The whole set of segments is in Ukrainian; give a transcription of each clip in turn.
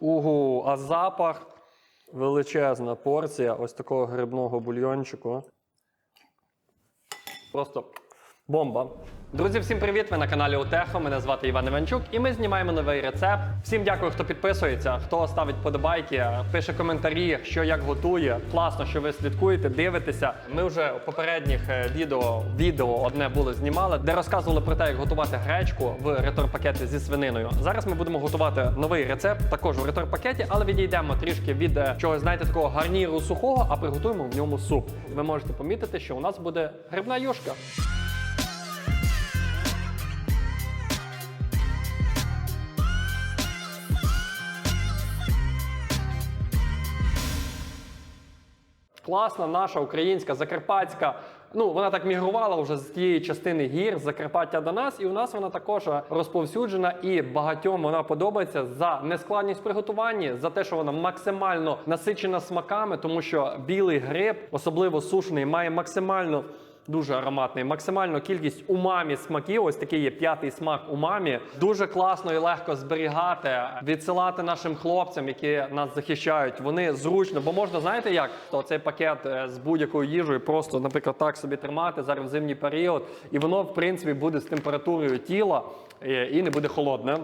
Угу, а запах величезна порція ось такого грибного бульйончику. Просто бомба. Друзі, всім привіт! Ви на каналі Утехо. Мене звати Іван Іванчук, і ми знімаємо новий рецепт. Всім дякую, хто підписується, хто ставить подобайки, пише коментарі, що як готує. Класно, що ви слідкуєте, дивитеся. Ми вже у попередніх е, відео відео одне було знімали, де розказували про те, як готувати гречку в ретор-пакеті зі свининою. Зараз ми будемо готувати новий рецепт, також у ретор-пакеті, але відійдемо трішки від е, чогось, знаєте, такого гарніру сухого, а приготуємо в ньому суп. Ви можете помітити, що у нас буде грибна юшка. Класна наша українська закарпатська. Ну вона так мігрувала вже з тієї частини гір з Закарпаття до нас, і у нас вона також розповсюджена і багатьом вона подобається за нескладність приготування, за те, що вона максимально насичена смаками, тому що білий гриб, особливо сушений, має максимально. Дуже ароматний, максимальну кількість умамі смаків. Ось такий є п'ятий смак умамі. Дуже класно і легко зберігати, відсилати нашим хлопцям, які нас захищають. Вони зручно, бо можна, знаєте, як то цей пакет е, з будь-якою їжею, просто, наприклад, так собі тримати зараз в зимній період, і воно, в принципі, буде з температурою тіла е, і не буде холодне.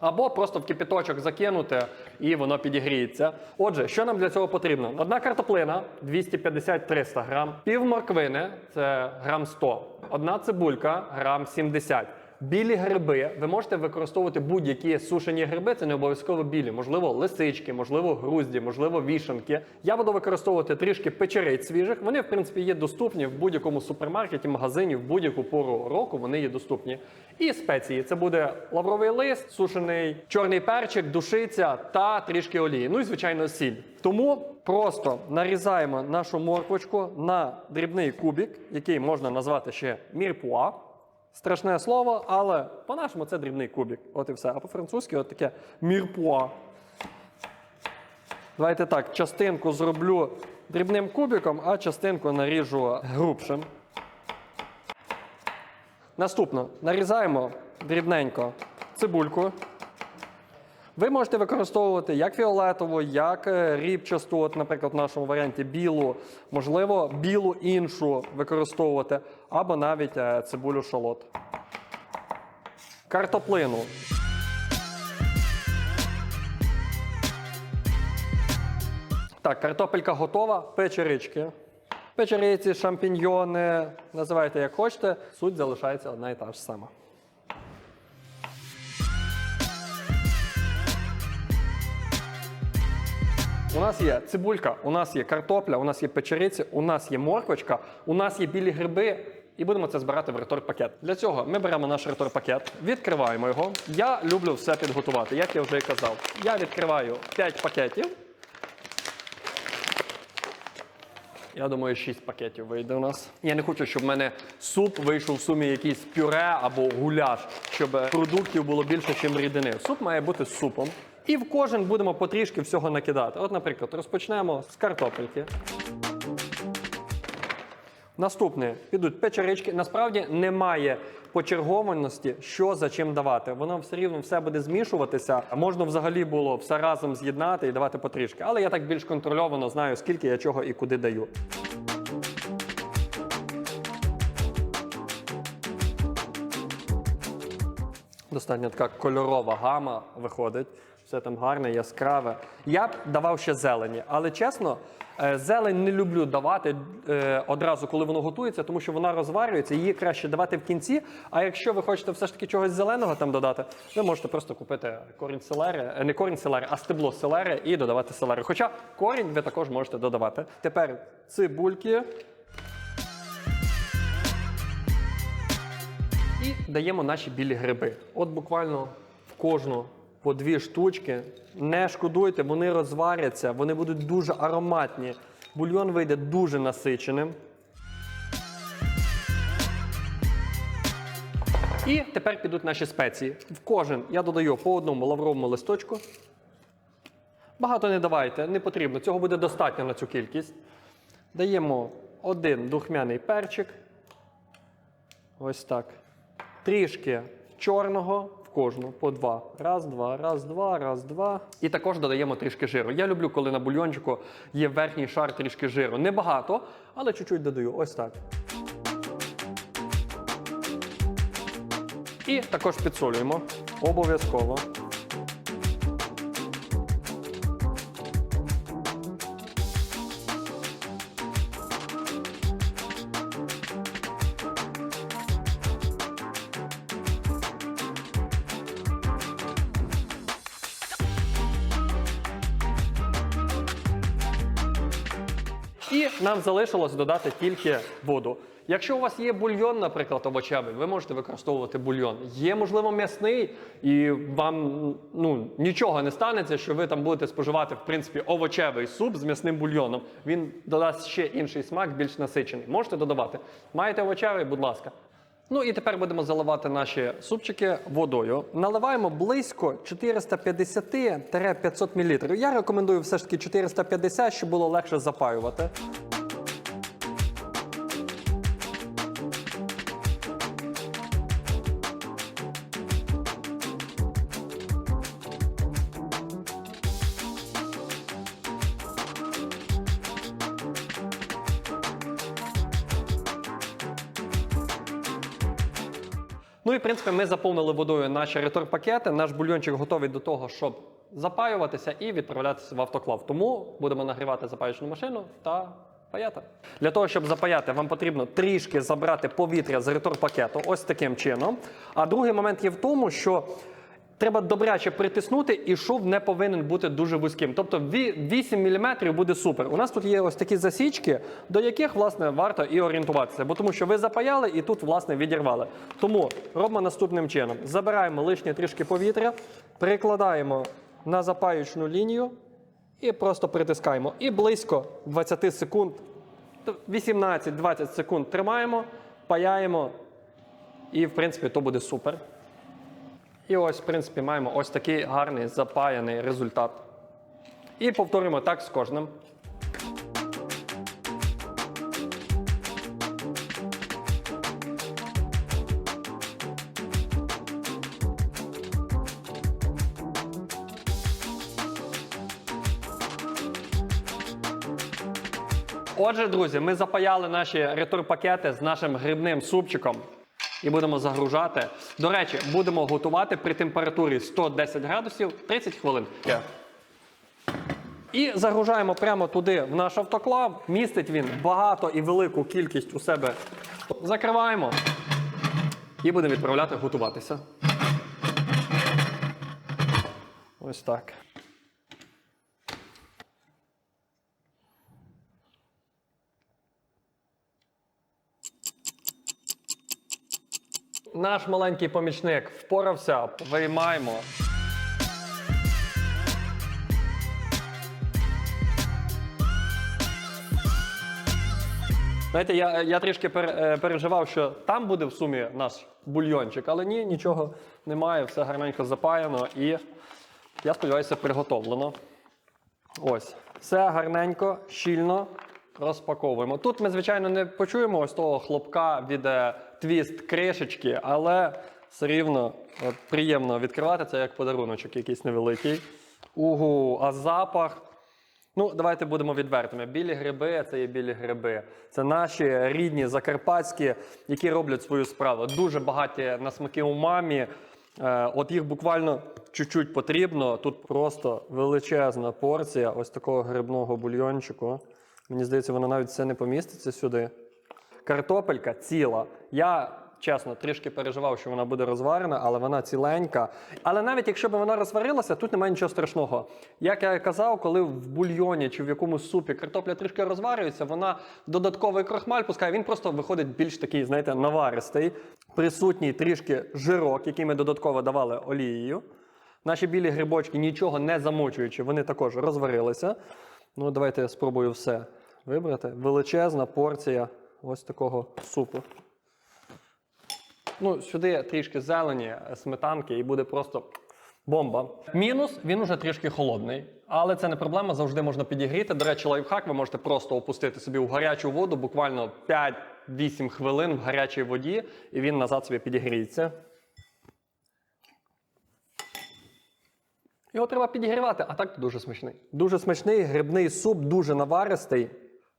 Або просто в кипіточок закинути і воно підігріється. Отже, що нам для цього потрібно? Одна картоплина 250-300 грам, пів морквини це грам 100, одна цибулька грам 70. Білі гриби ви можете використовувати будь-які сушені гриби, це не обов'язково білі, можливо, лисички, можливо, грузді, можливо, вішенки. Я буду використовувати трішки печериць свіжих. Вони, в принципі, є доступні в будь-якому супермаркеті, магазині, в будь-яку пору року вони є доступні. І спеції це буде лавровий лист, сушений чорний перчик, душиця та трішки олії. Ну і звичайно, сіль. Тому просто нарізаємо нашу морквочку на дрібний кубик, який можна назвати ще мірпуа. Страшне слово, але по-нашому це дрібний кубік. От і все. А по-французьки от таке мірпуа. Давайте так, частинку зроблю дрібним кубіком, а частинку наріжу грубшим. Наступно нарізаємо дрібненько цибульку. Ви можете використовувати як фіолетову, як е, рібчасту, от, наприклад, в нашому варіанті білу, можливо, білу іншу використовувати, або навіть е, цибулю шалот. Картоплину. Так, картопелька готова, печерички. Печериці, шампіньйони, називайте як хочете, суть залишається одна і та ж сама. У нас є цибулька, у нас є картопля, у нас є печериці, у нас є морквочка, у нас є білі гриби. І будемо це збирати в ретор-пакет. Для цього ми беремо наш ретор-пакет, відкриваємо його. Я люблю все підготувати, як я вже і казав. Я відкриваю 5 пакетів. Я думаю, 6 пакетів вийде у нас. Я не хочу, щоб в мене суп вийшов в сумі якийсь пюре або гуляш, щоб продуктів було більше, ніж рідини. Суп має бути супом. І в кожен будемо потрішки всього накидати. От, наприклад, розпочнемо з картопельки. Наступне підуть печерички. Насправді немає почергованості, що за чим давати. Воно все рівно все буде змішуватися. Можна взагалі було все разом з'єднати і давати потрішки. Але я так більш контрольовано знаю, скільки я чого і куди даю. Достатньо така кольорова гама виходить. Все там гарне, яскраве. Я б давав ще зелені, але чесно, е, зелень не люблю давати е, одразу, коли воно готується, тому що вона розварюється, її краще давати в кінці. А якщо ви хочете все ж таки чогось зеленого там додати, ви можете просто купити корінь селери, е, не корінь селери, а стебло селери і додавати селери. Хоча корінь ви також можете додавати. Тепер цибульки. І даємо наші білі гриби. От буквально в кожну по дві штучки. Не шкодуйте, вони розваряться, вони будуть дуже ароматні. Бульйон вийде дуже насиченим. І тепер підуть наші спеції. В кожен я додаю по одному лавровому листочку. Багато не давайте, не потрібно. Цього буде достатньо на цю кількість. Даємо один духмяний перчик. Ось так. Трішки чорного кожну по два. Раз, два, раз, два, раз, два. І також додаємо трішки жиру. Я люблю, коли на бульйончику є верхній шар трішки жиру. Небагато, але чуть-чуть додаю. Ось так. І також підсолюємо. Обов'язково. І нам залишилось додати тільки воду. Якщо у вас є бульйон, наприклад, овочевий, ви можете використовувати бульйон. Є, можливо, м'ясний, і вам ну, нічого не станеться, що ви там будете споживати, в принципі, овочевий суп з м'ясним бульйоном. Він додасть ще інший смак, більш насичений. Можете додавати. Маєте овочевий, будь ласка. Ну і тепер будемо заливати наші супчики водою. Наливаємо близько 450-500 мл. Я рекомендую все ж таки 450, щоб було легше запаювати. Ну і в принципі ми заповнили водою наші ретор-пакети. Наш бульйончик готовий до того, щоб запаюватися і відправлятися в автоклав. Тому будемо нагрівати запаючну машину та паяти. Для того, щоб запаяти, вам потрібно трішки забрати повітря з ретор-пакету, ось таким чином. А другий момент є в тому, що Треба добряче притиснути, і шов не повинен бути дуже вузьким. Тобто 8 мм буде супер. У нас тут є ось такі засічки, до яких власне варто і орієнтуватися, бо тому що ви запаяли і тут власне відірвали. Тому робимо наступним чином: забираємо лишнє трішки повітря, прикладаємо на запаючну лінію і просто притискаємо. І близько 20 секунд, 18-20 секунд тримаємо, паяємо, і в принципі то буде супер. І ось, в принципі, маємо ось такий гарний запаяний результат. І повторюємо так з кожним. Отже, друзі, ми запаяли наші ретур-пакети з нашим грибним супчиком і будемо загружати. До речі, будемо готувати при температурі 110 градусів 30 хвилин. І загружаємо прямо туди в наш автоклав. Містить він багато і велику кількість у себе. Закриваємо і будемо відправляти готуватися. Ось так. Наш маленький помічник впорався, виймаємо. Знаєте, я, я трішки пер, е, переживав, що там буде в сумі наш бульйончик, але ні, нічого немає, все гарненько запаяно і я сподіваюся, приготовлено. Ось, все гарненько, щільно розпаковуємо. Тут ми, звичайно, не почуємо ось того хлопка від е, твіст кришечки, але все рівно от, приємно відкривати це як подаруночок якийсь невеликий. Угу, а запах. Ну, давайте будемо відвертими. Білі гриби це є білі гриби. Це наші рідні закарпатські, які роблять свою справу. Дуже багаті на смаки умамі. Е, От їх буквально чуть-чуть потрібно. Тут просто величезна порція ось такого грибного бульйончику. Мені здається, воно навіть все не поміститься сюди. Картопелька ціла. Я чесно трішки переживав, що вона буде розварена, але вона ціленька. Але навіть якщо б вона розварилася, тут немає нічого страшного. Як я казав, коли в бульйоні чи в якомусь супі картопля трішки розварюється, вона додатковий крохмаль пускає, він просто виходить більш такий, знаєте, наваристий. Присутній трішки жирок, який ми додатково давали олією. Наші білі грибочки, нічого не замочуючи, вони також розварилися. Ну, давайте я спробую все вибрати. Величезна порція ось такого супу. Ну, сюди трішки зелені, сметанки, і буде просто бомба. Мінус він уже трішки холодний, але це не проблема, завжди можна підігріти. До речі, лайфхак ви можете просто опустити собі в гарячу воду, буквально 5-8 хвилин в гарячій воді, і він назад собі підігріється. Його треба підігрівати, а так дуже смачний. Дуже смачний грибний суп, дуже наваристий.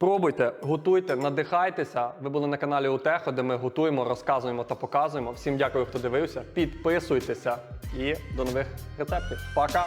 Пробуйте, готуйте, надихайтеся. Ви були на каналі Утехо, де ми готуємо, розказуємо та показуємо. Всім дякую, хто дивився. Підписуйтеся і до нових рецептів. Пока!